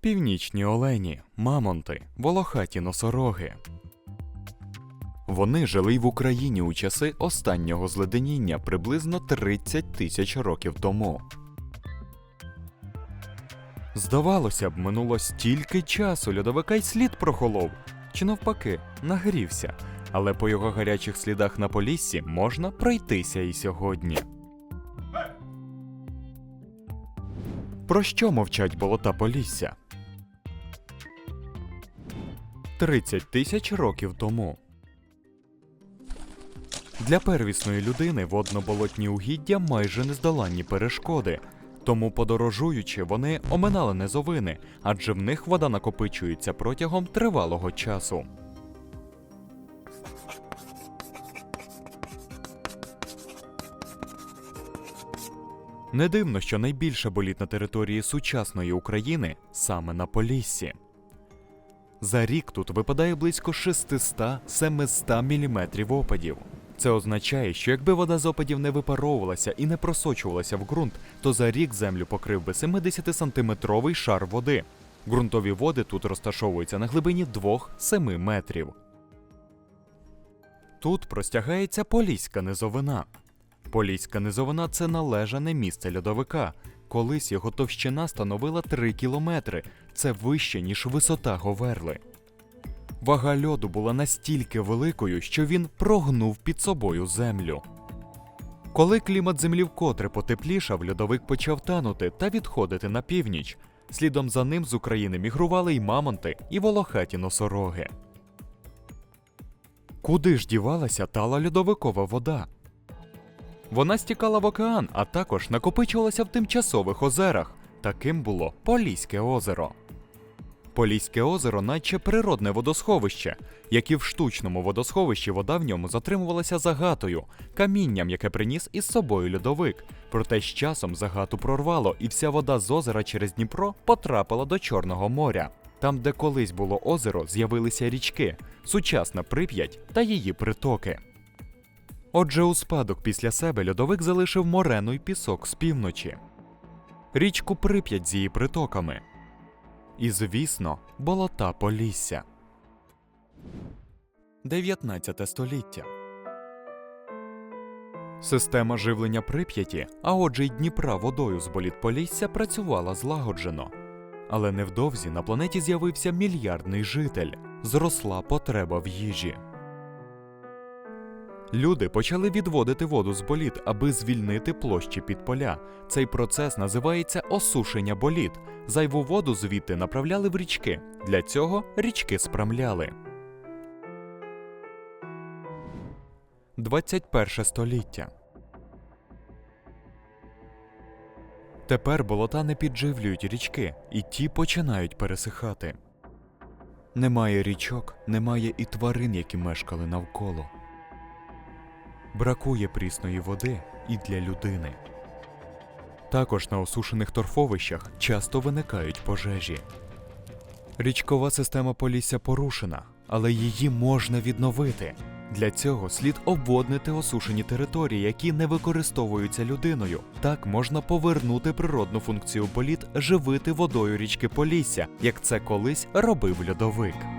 Північні олені, мамонти, волохаті носороги. Вони жили й в Україні у часи останнього зледеніння приблизно 30 тисяч років тому. Здавалося б, минуло стільки часу, льодовика й слід прохолов, чи навпаки, нагрівся, але по його гарячих слідах на поліссі можна пройтися і сьогодні. Про що мовчать болота Полісся? 30 тисяч років тому. Для первісної людини водно-болотні угіддя майже нездоланні перешкоди. Тому, подорожуючи, вони оминали низовини, адже в них вода накопичується протягом тривалого часу. Не дивно, що найбільше боліт на території сучасної України саме на Поліссі. За рік тут випадає близько 600-700 мм опадів. Це означає, що якби вода з опадів не випаровувалася і не просочувалася в ґрунт, то за рік землю покрив би 70-сантиметровий шар води. Ґрунтові води тут розташовуються на глибині 2-7 метрів. Тут простягається Поліська низовина. Поліська низовина це належане місце льодовика. Колись його товщина становила 3 кілометри. Це вище, ніж висота Говерли. Вага льоду була настільки великою, що він прогнув під собою землю. Коли клімат землі вкотре потеплішав, льодовик почав танути та відходити на північ. Слідом за ним з України мігрували й мамонти, і волохаті носороги. Куди ж дівалася тала льодовикова вода? Вона стікала в океан, а також накопичувалася в тимчасових озерах. Таким було Поліське озеро. Поліське озеро, наче природне водосховище, як і в штучному водосховищі вода в ньому затримувалася загатою, камінням, яке приніс із собою льодовик. Проте з часом загату прорвало, і вся вода з озера через Дніпро потрапила до Чорного моря. Там, де колись було озеро, з'явилися річки, сучасна Прип'ять та її притоки. Отже, у спадок після себе льодовик залишив морену й пісок з півночі, річку Прип'ять з її притоками. І, звісно, болота Полісся. 19 століття. Система живлення Прип'яті, а отже й Дніпра водою з боліт Полісся працювала злагоджено. Але невдовзі на планеті з'явився мільярдний житель, зросла потреба в їжі. Люди почали відводити воду з боліт, аби звільнити площі під поля. Цей процес називається осушення боліт. Зайву воду звідти направляли в річки. Для цього річки спрамляли. 21 століття. Тепер болота не підживлюють річки, і ті починають пересихати. Немає річок, немає і тварин, які мешкали навколо. Бракує прісної води і для людини. Також на осушених торфовищах часто виникають пожежі. Річкова система Полісся порушена, але її можна відновити. Для цього слід обводнити осушені території, які не використовуються людиною. Так можна повернути природну функцію боліт живити водою річки Полісся, як це колись робив льодовик.